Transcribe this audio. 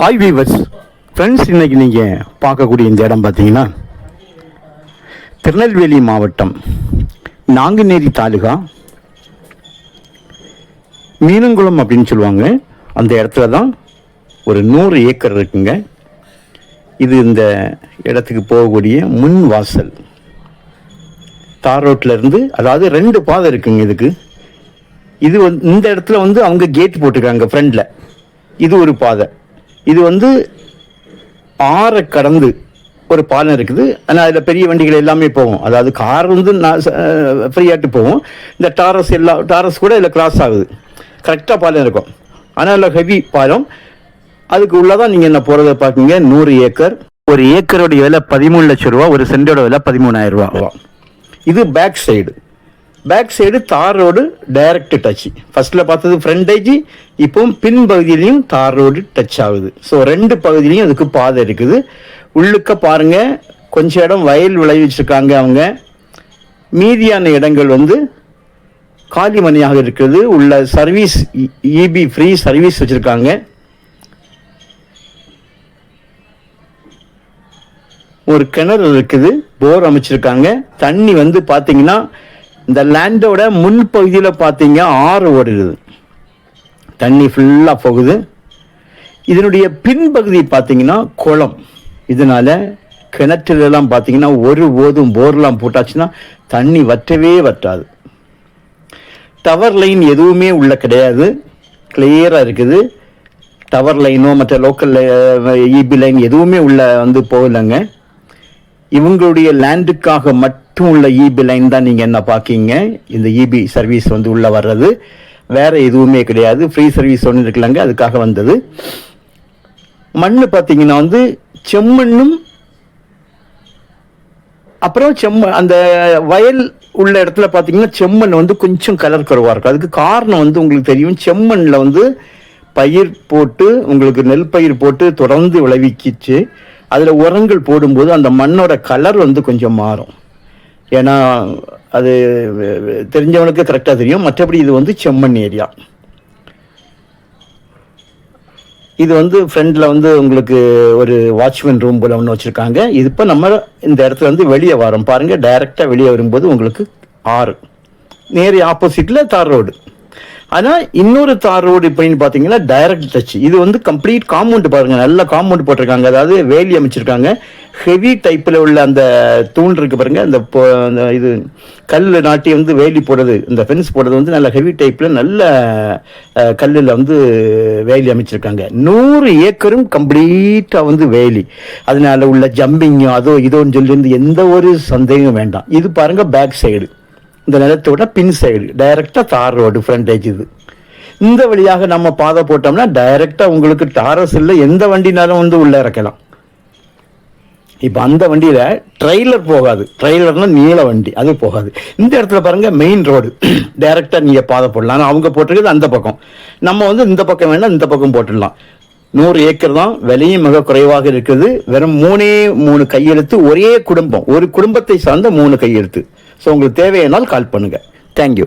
Hi viewers friends இன்றைக்கி நீங்கள் பார்க்கக்கூடிய இந்த இடம் பார்த்தீங்கன்னா திருநெல்வேலி மாவட்டம் நாங்குநேரி தாலுகா மீனங்குளம் அப்படின்னு சொல்லுவாங்க. அந்த இடத்துல தான் ஒரு நூறு ஏக்கர் இருக்குங்க. இது இந்த இடத்துக்கு போகக்கூடிய முன் வாசல். தார் ரோட்ல இருந்து அதாவது ரெண்டு பாதை இருக்குங்க இதுக்கு. இது வந்து இந்த இடத்துல வந்து அவங்க கேட் போட்டிருக்காங்க ஃப்ரண்ட்ல இது ஒரு பாதை. இது வந்து ஆறை கடந்து ஒரு பாலம் இருக்குது. ஆனால் அதில் பெரிய வண்டிகள் எல்லாமே போகும். அதாவது கார் வந்து நான் ஃப்ரீயாட்டு போகும். இந்த டாரஸ் எல்லா டாரஸ் கூட இதில் கிராஸ் ஆகுது. கரெக்டாக பாலம் இருக்கும். ஆனால் அதில் ஹெவி பாலம். அதுக்கு உள்ளதான் நீங்கள் என்ன போகிறத பார்க்குங்க. நூறு ஏக்கர். ஒரு ஏக்கருடைய விலை பதிமூணு லட்சம் ரூபா ஒரு சென்டோட விலை பதிமூணாயிரம் ரூபா. இது பேக் சைடு பேக் சைடு தார் ரோடு டைரக்ட் டச் ஃபர்ஸ்ட்ல பார்த்தது ஃப்ரண்டேஜ் இப்போவும் பின் பகுதியிலையும் தார் ரோடு டச் ஆகுது. ஸோ ரெண்டு பகுதியிலையும் அதுக்கு பாதை இருக்குது. உள்ளுக்க பாருங்க கொஞ்சம் இடம் வயல் விளைவிச்சிருக்காங்க அவங்க. மீதியான இடங்கள் வந்து காலி மணியாக இருக்குது. உள்ள சர்வீஸ் இபி ஃப்ரீ சர்வீஸ் வச்சுருக்காங்க. ஒரு கிணறு இருக்குது போர் அமைச்சிருக்காங்க. தண்ணி வந்து பார்த்தீங்கன்னா இந்த லேண்டோட முன்பகுதியில் பார்த்தீங்க ஆறு ஓடுகிறது தண்ணி ஃபுல்லாக போகுது இதனுடைய பின்பகுதி பார்த்தீங்கன்னா குளம் இதனால் கிணற்றுலலாம் பார்த்தீங்கன்னா ஒரு போதும் போர்லாம் போட்டாச்சுன்னா தண்ணி வற்றவே வற்றாது டவர் லைன் எதுவுமே உள்ள கிடையாது கிளியராக இருக்குது டவர் லைனோ மற்ற லோக்கல் இபி லைன் எதுவுமே உள்ள வந்து போகலைங்க இவங்களுடைய லேண்டுக்காக மட்டும் மட்டும் உள்ள இபி லைன் தான் நீங்கள் என்ன பார்க்கீங்க? இந்த இபி சர்வீஸ் வந்து உள்ளே வர்றது. வேற எதுவுமே கிடையாது. ஃப்ரீ சர்வீஸ் ஒன்று இருக்குல்லங்க அதுக்காக வந்தது. மண் பார்த்தீங்கன்னா வந்து செம்மண்ணும் அப்புறம் செம்ம அந்த வயல் உள்ள இடத்துல பார்த்தீங்கன்னா செம்மண் வந்து கொஞ்சம் கலர் குறைவாக இருக்கும். அதுக்கு காரணம் வந்து உங்களுக்கு தெரியும். செம்மண்ணில் வந்து பயிர் போட்டு உங்களுக்கு நெல் பயிர் போட்டு தொடர்ந்து விளைவிக்கிச்சு. அதில் உரங்கள் போடும்போது அந்த மண்ணோட கலர் வந்து கொஞ்சம் மாறும். ஏன்னா அது தெரிஞ்சவனுக்கு கரெக்டாக தெரியும். மற்றபடி இது வந்து செம்மண் ஏரியா. இது வந்து ஃப்ரண்டில் வந்து உங்களுக்கு ஒரு வாட்ச்மேன் ரூம் போல் ஒன்று வச்சுருக்காங்க. இது இப்போ நம்ம இந்த இடத்துல வந்து வெளியே வரோம். பாருங்கள் டைரெக்டாக வெளியே வரும்போது உங்களுக்கு ஆறு. நேர் ஆப்போசிட்டில் தார் ரோடு ஆனால் இன்னொரு தார் ரோடு இப்படின்னு பார்த்தீங்கன்னா டைரக்ட் டச் இது வந்து கம்ப்ளீட் காம்பவுண்ட் பாருங்க. நல்ல காம்பவுண்ட் போட்டிருக்காங்க. அதாவது வேலி அமைச்சிருக்காங்க. ஹெவி டைப்பில் உள்ள அந்த தூண் இருக்கு பாருங்க. அந்த அந்த இது கல் நாட்டி வந்து வேலி போடுறது. இந்த ஃபென்ஸ் போடுறது வந்து நல்ல ஹெவி டைப்பில் நல்ல கல்லில் வந்து வேலி அமைச்சிருக்காங்க. நூறு ஏக்கரும் கம்ப்ளீட்டாக வந்து வேலி. அதனால உள்ள ஜம்பிங்கோ அதோ இதோன்னு சொல்லி எந்த ஒரு சந்தேகம் வேண்டாம். இது பாருங்க பேக் சைடு இந்த நிலத்தோட பின் சைடு டைரக்டா தார் ரோடு ஃப்ரண்டேஜ் இது. இந்த வழியாக நம்ம பாதை போட்டோம்னா டைரக்டா உங்களுக்கு டாரஸ் இல்லை எந்த வண்டினாலும் வந்து உள்ளே இறக்கலாம். இப்போ அந்த வண்டியில் ட்ரெய்லர் போகாது. ட்ரெய்லர்னால் நீள வண்டி அது போகாது. இந்த இடத்துல பாருங்கள் மெயின் ரோடு டைரெக்டாக நீங்கள் பாதை போடலாம். ஆனால் அவங்க போட்டிருக்கிறது அந்த பக்கம். நம்ம வந்து இந்த பக்கம் வேணால் இந்த பக்கம் போட்டுடலாம். நூறு ஏக்கர் தான் விலையும் மிக குறைவாக இருக்குது. வெறும் மூணே மூணு கையெழுத்து ஒரே குடும்பம். ஒரு குடும்பத்தை சார்ந்த மூணு கையெழுத்து. ஸோ உங்களுக்கு தேவையானால் கால் பண்ணுங்கள் தேங்க்யூ